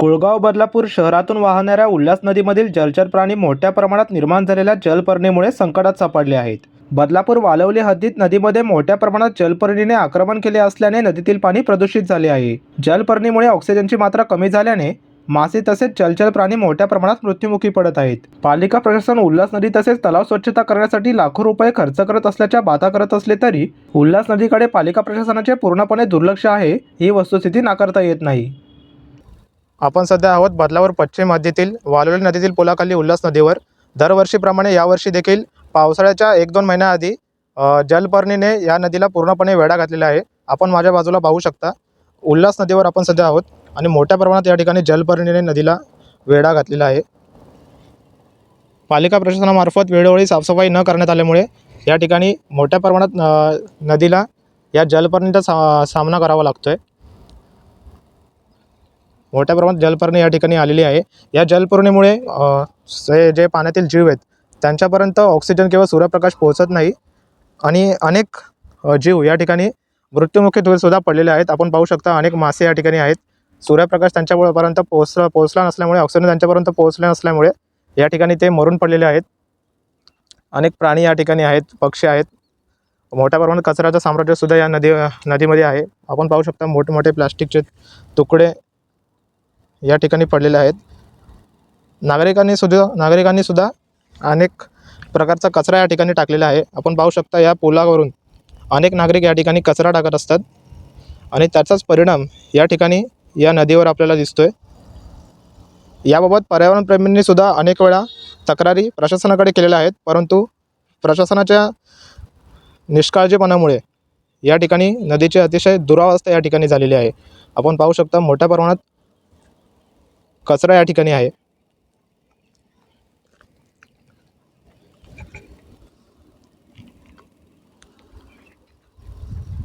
कुळगाव बदलापूर शहरातून वाहणाऱ्या उल्हास नदीमधील जलचर प्राणी मोठ्या प्रमाणात निर्माण झालेल्या जलपर्णीमुळे संकटात सापडले आहेत. बदलापूर वालवली हद्दीत नदीमध्ये मोठ्या प्रमाणात जलपर्णीने आक्रमण केले असल्याने नदीतील पाणी प्रदूषित झाले आहे. जलपर्णीमुळे ऑक्सिजनची मात्रा कमी झाल्याने मासे तसेच जलचर प्राणी मोठ्या प्रमाणात मृत्युमुखी पडत आहेत. पालिका प्रशासन उल्हास नदी तसेच तलाव स्वच्छता करण्यासाठी लाखो रुपये खर्च करत असल्याच्या बाधा करत असले तरी उल्हास नदीकडे पालिका प्रशासनाचे पूर्णपणे दुर्लक्ष आहे ही वस्तुस्थिती नाकारता येत नाही. आपण सध्या आहोत बदलावर पश्चिम मध्यतील वालोली नदीतील पुलाखाली उल्हास नदीवर. दरवर्षीप्रमाणे यावर्षी देखील पावसाळ्याच्या एक दोन महिन्याआधी जलपर्णीने या नदीला पूर्णपणे वेढा घातलेला आहे. आपण माझ्या बाजूला पाहू शकता उल्हास नदीवर आपण सध्या आहोत आणि मोठ्या प्रमाणात या ठिकाणी जलपर्णीने नदीला वेढा घातलेला आहे. पालिका प्रशासनामार्फत वेळोवेळी साफसफाई न करण्यात आल्यामुळे या ठिकाणी मोठ्या प्रमाणात नदीला या जलपर्णीचा सा सामना करावा लागतो आहे मोठ्या प्रमाणात जलपर्णी या ठिकाणी आलेली आहे. या जलपर्णीमुळे जे जे पाण्यातील जीव आहेत त्यांच्यापर्यंत ऑक्सिजन किंवा सूर्यप्रकाश पोहोचत नाही. आणि अनेक जीव या ठिकाणी मृत्युमुखी धुळे सुद्धा पडलेले आहेत. आपण पाहू शकता अनेक मासे या ठिकाणी आहेत. सूर्यप्रकाश त्यांच्यापर्यंत पोहोचला पोहोचला नसल्यामुळे ऑक्सिजन त्यांच्यापर्यंत पोहोचले नसल्यामुळे या ठिकाणी ते मरून पडलेले आहेत. अनेक प्राणी या ठिकाणी आहेत पक्षी आहेत. मोठ्या प्रमाणात कचऱ्याचं साम्राज्यसुद्धा या नदी नदीमध्ये आहे. आपण पाहू शकता मोठमोठे प्लास्टिकचे तुकडे या ठिकाणी पडलेल्या आहेत. नागरिकांनी सुद्धा नागरिकांनी सुद्धा अनेक प्रकारचा कचरा या ठिकाणी टाकलेला आहे. आपण पाहू शकता या पुलावरून अनेक नागरिक या ठिकाणी कचरा टाकत असतात आणि त्याचाच परिणाम या ठिकाणी या नदीवर आपल्याला दिसतो आहे याबाबत पर्यावरणप्रेमींनी सुद्धा अनेक वेळा तक्रारी प्रशासनाकडे केलेल्या आहेत परंतु प्रशासनाच्या निष्काळजीपणामुळे या ठिकाणी नदीची अतिशय दुरावस्था या ठिकाणी झालेली आहे. आपण पाहू शकता मोठ्या प्रमाणात कचरा या ठिकाणी आहे.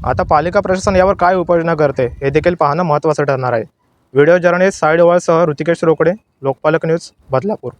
आता पालिका प्रशासन यावर काय उपाययोजना करते हे देखील पाहणं महत्त्वाचं ठरणार आहे. व्हिडिओ जर्नलिस्ट साईड वॉलसह ऋतिकेश रोकडे लोकपालक न्यूज बदलापूर.